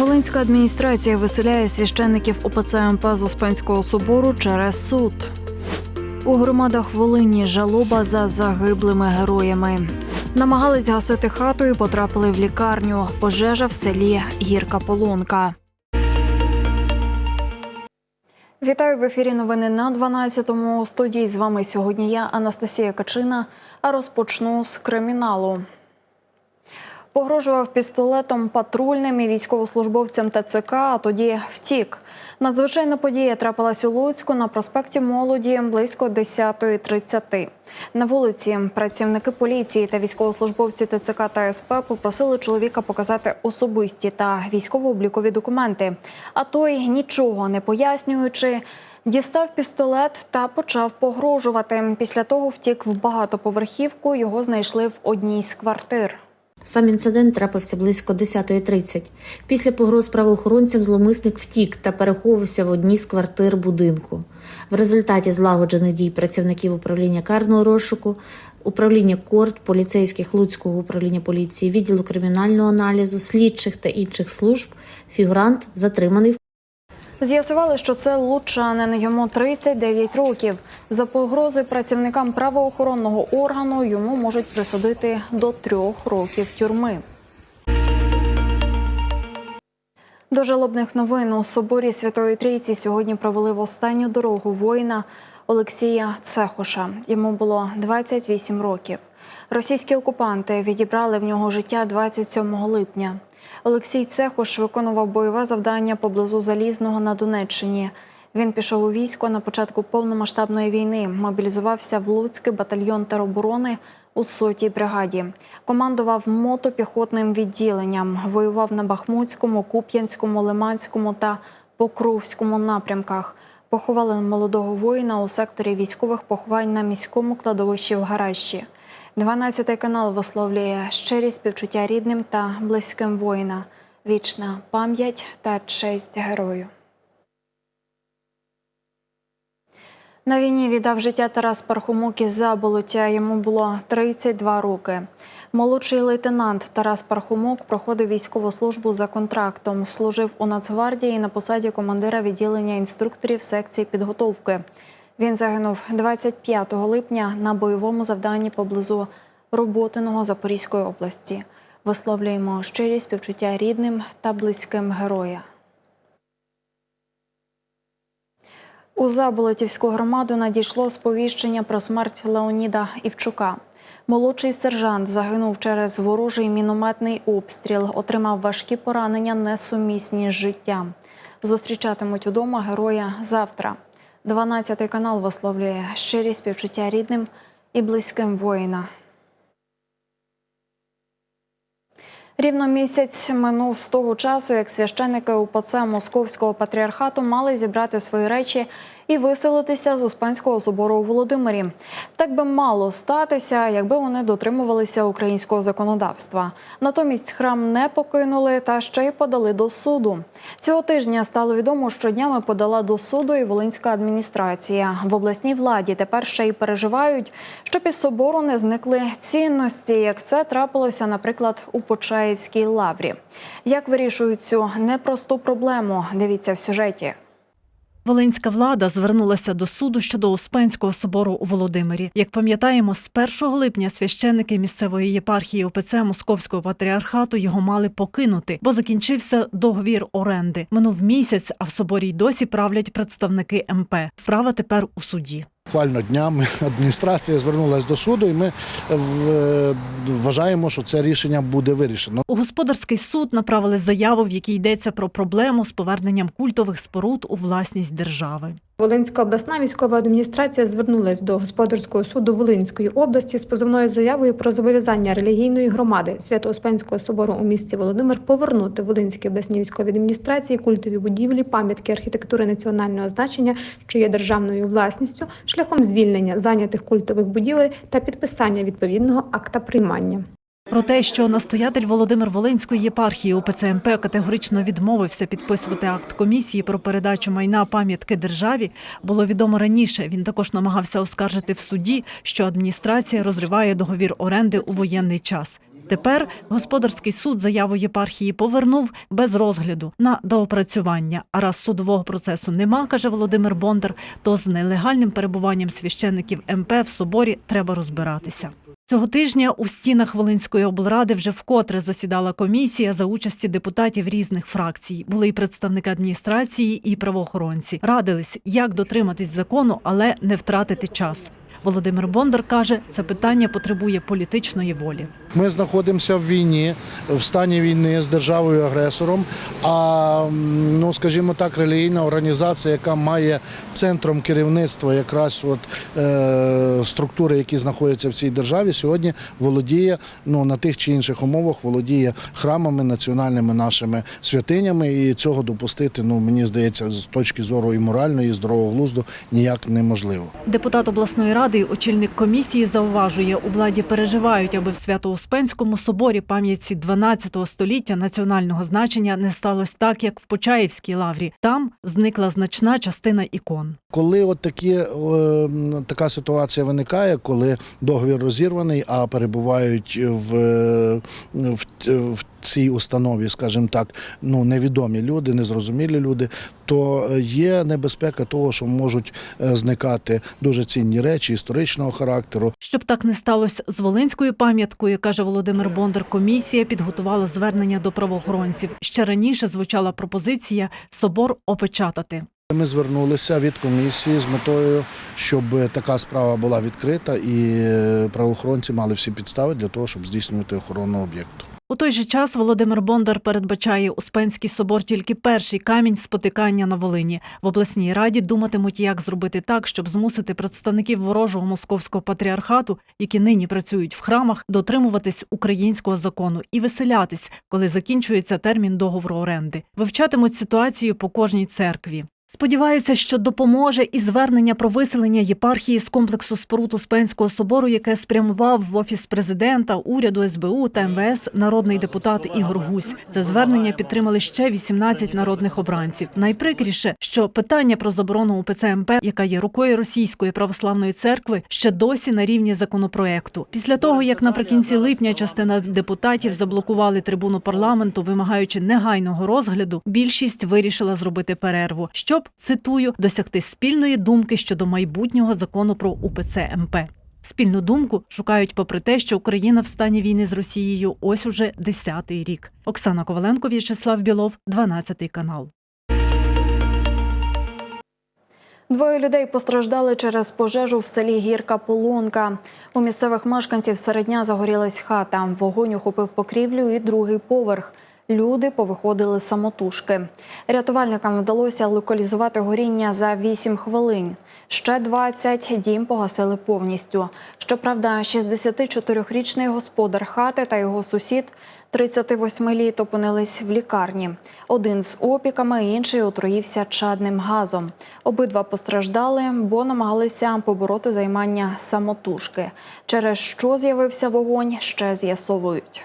Волинська адміністрація виселяє священників ОПЦ МП з Успенського собору через суд. У громадах Волині жалоба за загиблими героями. Намагались гасити хату і потрапили в лікарню. Пожежа в селі Гірка Полонка. Вітаю в ефірі. Новини на 12-му. У студії з вами сьогодні я, Анастасія Качина. А розпочну з криміналу. Погрожував пістолетом патрульним і військовослужбовцям ТЦК, а тоді втік. Надзвичайна подія трапилась у Луцьку на проспекті Молоді близько 10.30. На вулиці працівники поліції та військовослужбовці ТЦК та СП попросили чоловіка показати особисті та військово-облікові документи. А той, нічого не пояснюючи, дістав пістолет та почав погрожувати. Після того втік в багатоповерхівку. Його знайшли в одній з квартир. Сам інцидент трапився близько 10.30. Після погроз правоохоронцям зломисник втік та переховувався в одній з квартир будинку. В результаті злагоджених дій працівників управління карного розшуку, управління КОРТ, поліцейських Луцького управління поліції, відділу кримінального аналізу, слідчих та інших служб, фігурант затриманий в З'ясували, що це лучанин. Йому 39 років. За погрози працівникам правоохоронного органу йому можуть присудити до трьох років тюрми. До жалобних новин у соборі Святої Трійці сьогодні провели в останню дорогу воїна Олексія Цехоша. Йому було 28 років. Російські окупанти відібрали в нього життя 27 липня. Олексій Цехош виконував бойове завдання поблизу Залізного на Донеччині. Він пішов у військо на початку повномасштабної війни. Мобілізувався в Луцький батальйон тероборони у сотій бригаді. Командував мотопіхотним відділенням. Воював на Бахмутському, Куп'янському, Лиманському та Покровському напрямках. Поховали молодого воїна у секторі військових поховань на міському кладовищі в Гаращі. 12 канал висловлює щирі співчуття рідним та близьким воїна. Вічна пам'ять та честь герою. На війні віддав життя Тарас Пархомук із Заболоття. Йому було 32 роки. Молодший лейтенант Тарас Пархомук проходив військову службу за контрактом. Служив у Нацгвардії на посаді командира відділення інструкторів секції підготовки. Він загинув 25 липня на бойовому завданні поблизу Роботиного Запорізької області. Висловлюємо щирі співчуття рідним та близьким героя. У Заболотівську громаду надійшло сповіщення про смерть Леоніда Івчука. Молодший сержант загинув через ворожий мінометний обстріл, отримав важкі поранення, несумісні з життям. Зустрічатимуть удома героя завтра. 12 канал висловлює щирі співчуття рідним і близьким воїна. Рівно місяць минув з того часу, як священники УПЦ Московського патріархату мали зібрати свої речі і виселитися з Успенського собору у Володимирі. Так би мало статися, якби вони дотримувалися українського законодавства. Натомість храм не покинули та ще й подали до суду. Цього тижня стало відомо, що днями подала до суду і Волинська адміністрація. В обласній владі тепер ще й переживають, щоб із собору не зникли цінності, як це трапилося, наприклад, у Почаївській лаврі. Як вирішують цю непросту проблему? Дивіться в сюжеті. Волинська влада звернулася до суду щодо Успенського собору у Володимирі. Як пам'ятаємо, з 1 липня священники місцевої єпархії ОПЦ Московського патріархату його мали покинути, бо закінчився договір оренди. Минув місяць, а в соборі й досі правлять представники МП. Справа тепер у суді. Буквально днями адміністрація звернулася до суду, і ми вважаємо, що це рішення буде вирішено. У господарський суд направили заяву, в якій йдеться про проблему з поверненням культових споруд у власність держави. Волинська обласна військова адміністрація звернулась до господарського суду Волинської області з позовною заявою про зобов'язання релігійної громади Свято-Успенського собору у місті Володимир повернути Волинській обласній військовій адміністрації культові будівлі, пам'ятки архітектури національного значення, що є державною власністю, шляхом звільнення зайнятих культових будівель та підписання відповідного акта приймання. Про те, що настоятель Володимир Волинської єпархії УПЦ МП категорично відмовився підписувати акт комісії про передачу майна пам'ятки державі, було відомо раніше. Він також намагався оскаржити в суді, що адміністрація розриває договір оренди у воєнний час. Тепер господарський суд заяву єпархії повернув без розгляду на доопрацювання. А раз судового процесу нема, каже Володимир Бондар, то з нелегальним перебуванням священників МП в соборі треба розбиратися. Цього тижня у стінах Волинської облради вже вкотре засідала комісія за участі депутатів різних фракцій. Були і представники адміністрації, і правоохоронці. Радились, як дотриматись закону, але не втратити час. Володимир Бондар каже, це питання потребує політичної волі. Ми знаходимося в війні, в стані війни з державою агресором. А ну, скажімо так, релігійна організація, яка має центром керівництва якраз от е, структури, які знаходяться в цій державі, сьогодні володіє ну на тих чи інших умовах, володіє храмами, національними нашими святинями. І цього допустити, ну мені здається, з точки зору і моральної, і здорового глузду ніяк неможливо. Депутат обласної ради, і очільник комісії, зауважує, у владі переживають, аби в Свято-Успенському соборі пам'ятці 12 століття національного значення не сталося так, як в Почаївській лаврі. Там зникла значна частина ікон. Коли от такі, е, така ситуація виникає, коли договір розірваний, а перебувають в, е, в, в цій установі, скажімо так, ну невідомі люди, незрозумілі люди, то є небезпека того, що можуть е, зникати дуже цінні речі історичного характеру. Щоб так не сталося з Волинською пам'яткою, каже Володимир Бондар, комісія підготувала звернення до правоохоронців. Ще раніше звучала пропозиція собор опечатати. Ми звернулися від комісії з метою, щоб така справа була відкрита, і правоохоронці мали всі підстави для того, щоб здійснювати охорону об'єкту. У той же час Володимир Бондар передбачає Успенський собор тільки перший камінь спотикання на Волині. В обласній раді думатимуть, як зробити так, щоб змусити представників ворожого московського патріархату, які нині працюють в храмах, дотримуватись українського закону і виселятись, коли закінчується термін договору оренди. Вивчатимуть ситуацію по кожній церкві. Сподіваюся, що допоможе і звернення про виселення єпархії з комплексу споруд Успенського собору, яке спрямував в офіс президента, уряду СБУ та МВС народний депутат Ігор Гусь. Це звернення підтримали ще 18 народних обранців. Найприкріше, що питання про заборону УПЦ МП, яка є рукою російської православної церкви, ще досі на рівні законопроекту. Після того, як наприкінці липня частина депутатів заблокували трибуну парламенту, вимагаючи негайного розгляду, більшість вирішила зробити перерву, щоб цитую досягти спільної думки щодо майбутнього закону про УПЦ МП. Спільну думку шукають попри те, що Україна в стані війни з Росією ось уже десятий рік. Оксана Коваленко, В'ячеслав Білов, 12 канал. Двоє людей постраждали через пожежу в селі Гірка Полонка. У місцевих мешканців серед дня загорілась хата. Вогонь охопив покрівлю і другий поверх. Люди повиходили самотужки. Рятувальникам вдалося локалізувати горіння за 8 хвилин. Ще 20 дім погасили повністю. Щоправда, 64-річний господар хати та його сусід 38 літ опинились в лікарні. Один з опіками, інший отруївся чадним газом. Обидва постраждали, бо намагалися побороти займання самотужки. Через що з'явився вогонь, ще з'ясовують.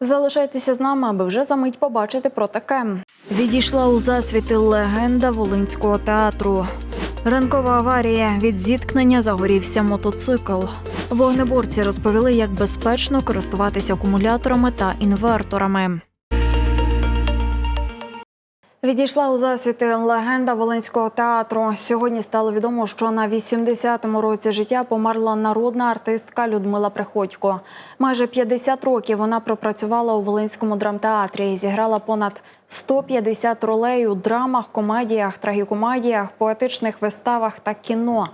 Залишайтеся з нами, аби вже за мить побачити про таке. Відійшла у засвіти легенда Волинського театру. Ранкова аварія від зіткнення загорівся мотоцикл. Вогнеборці розповіли, як безпечно користуватися акумуляторами та інверторами. Відійшла у засвіти легенда Волинського театру. Сьогодні стало відомо, що на 80-му році життя померла народна артистка Людмила Приходько. Майже 50 років вона пропрацювала у Волинському драмтеатрі і зіграла понад 150 ролей у драмах, комедіях, трагікомедіях, поетичних виставах та кіно.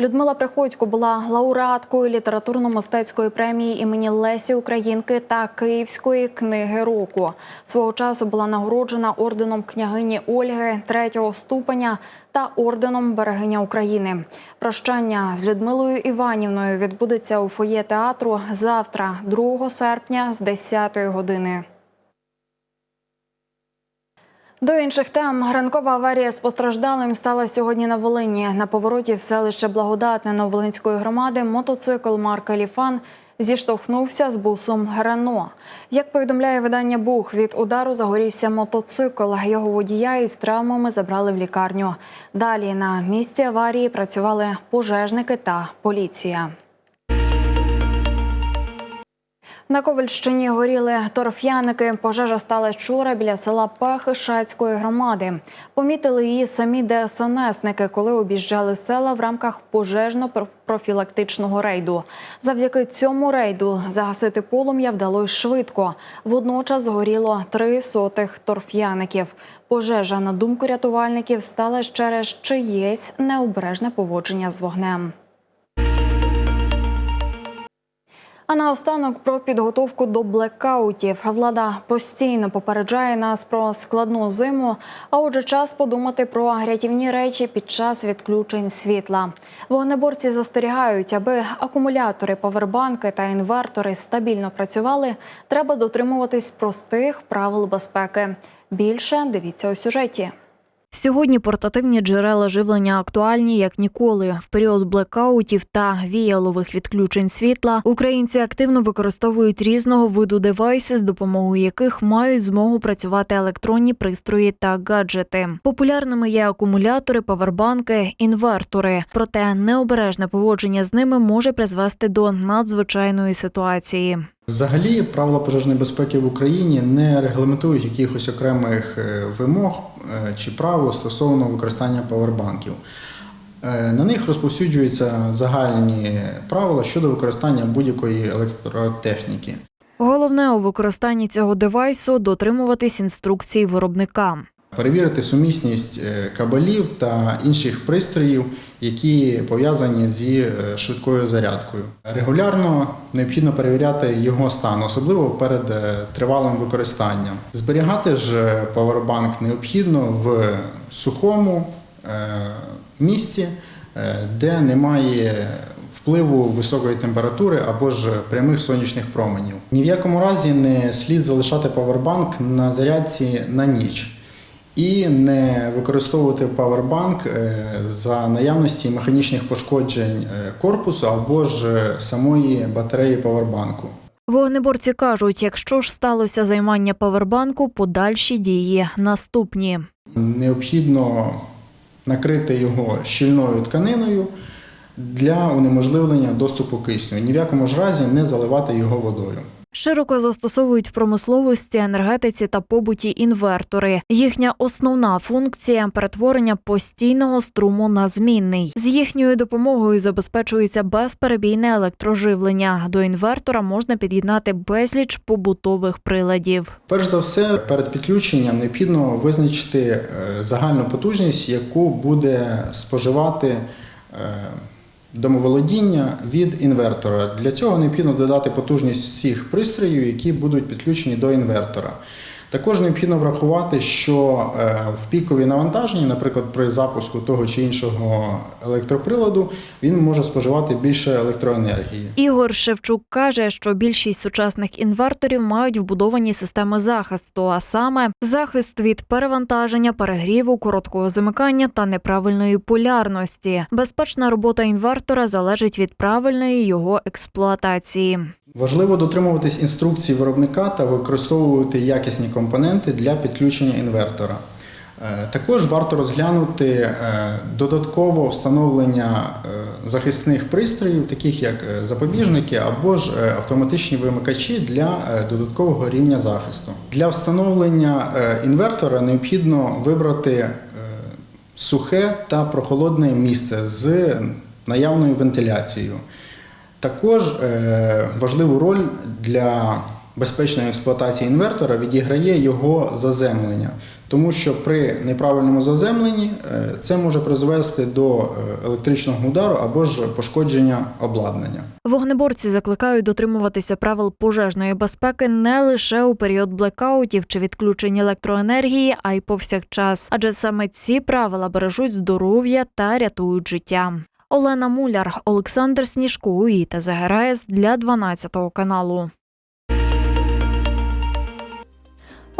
Людмила Приходько була лауреаткою літературно-мистецької премії імені Лесі Українки та Київської книги року. Свого часу була нагороджена орденом княгині Ольги третього ступеня та орденом Берегиня України. Прощання з Людмилою Іванівною відбудеться у фоє театру завтра, 2 серпня з 10 години. До інших тем ранкова аварія з постраждалим стала сьогодні на Волині. На повороті в селище Благодатне Новолинської громади мотоцикл марки Ліфан зіштовхнувся з бусом Рено. Як повідомляє видання Бух, від удару загорівся мотоцикл. Його водія із травмами забрали в лікарню. Далі на місці аварії працювали пожежники та поліція. На Ковальщині горіли торф'яники. Пожежа стала вчора біля села Пахишацької громади. Помітили її самі ДСНСники, коли об'їжджали села в рамках пожежно-профілактичного рейду. Завдяки цьому рейду загасити полум'я вдалося швидко. Водночас згоріло три сотих торф'яників. Пожежа, на думку рятувальників, стала через чиєсь необережне поводження з вогнем. А наостанок про підготовку до блекаутів. Влада постійно попереджає нас про складну зиму. А отже, час подумати про рятівні речі під час відключень світла. Вогнеборці застерігають, аби акумулятори, павербанки та інвертори стабільно працювали. Треба дотримуватись простих правил безпеки. Більше дивіться у сюжеті. Сьогодні портативні джерела живлення актуальні як ніколи. В період блекаутів та віялових відключень світла українці активно використовують різного виду девайси, з допомогою яких мають змогу працювати електронні пристрої та гаджети. Популярними є акумулятори, павербанки, інвертори. Проте необережне поводження з ними може призвести до надзвичайної ситуації. Взагалі, правила пожежної безпеки в Україні не регламентують якихось окремих е, вимог е, чи правил стосовно використання павербанків. Е, На них розповсюджуються загальні правила щодо використання будь-якої електротехніки. Головне у використанні цього девайсу дотримуватись інструкцій виробника. Перевірити сумісність е, кабелів та інших пристроїв, які пов'язані зі е, швидкою зарядкою. Регулярно необхідно перевіряти його стан, особливо перед е, тривалим використанням. Зберігати ж павербанк необхідно в сухому місці, де немає впливу високої температури або ж прямих сонячних променів. Ні в якому разі не слід залишати павербанк на зарядці на ніч і не використовувати павербанк е, за наявності механічних пошкоджень е, корпусу або ж е, самої батареї павербанку. Вогнеборці кажуть, якщо ж сталося займання павербанку, подальші дії наступні. Необхідно накрити його щільною тканиною для унеможливлення доступу кисню. Ні в якому ж разі не заливати його водою. Широко застосовують в промисловості, енергетиці та побуті інвертори. Їхня основна функція перетворення постійного струму на змінний. З їхньою допомогою забезпечується безперебійне електроживлення. До інвертора можна під'єднати безліч побутових приладів. Перш за все, перед підключенням необхідно визначити е, загальну потужність, яку буде споживати е, домоволодіння від інвертора. Для цього необхідно додати потужність всіх пристроїв, які будуть підключені до інвертора. Також необхідно врахувати, що е, в пікові навантаженні, наприклад, при запуску того чи іншого електроприладу, він може споживати більше електроенергії. Ігор Шевчук каже, що більшість сучасних інверторів мають вбудовані системи захисту, а саме захист від перевантаження, перегріву, короткого замикання та неправильної полярності. Безпечна робота інвертора залежить від правильної його експлуатації. Важливо дотримуватись інструкцій виробника та використовувати якісні компоненти для підключення інвертора. Е, Також варто розглянути е, додатково встановлення е, захисних пристроїв, таких як запобіжники або ж автоматичні вимикачі для додаткового рівня захисту. Для встановлення інвертора необхідно вибрати сухе та прохолодне місце з наявною вентиляцією. Також важливу роль для безпечної експлуатації інвертора відіграє його заземлення, тому що при неправильному заземленні е, це може призвести до е, електричного удару або ж пошкодження обладнання. Вогнеборці закликають дотримуватися правил пожежної безпеки не лише у період блекаутів чи відключень електроенергії, а й повсякчас. Адже саме ці правила бережуть здоров'я та рятують життя. Олена Муляр, Олександр Сніжко і ТЗГРС для 12 каналу.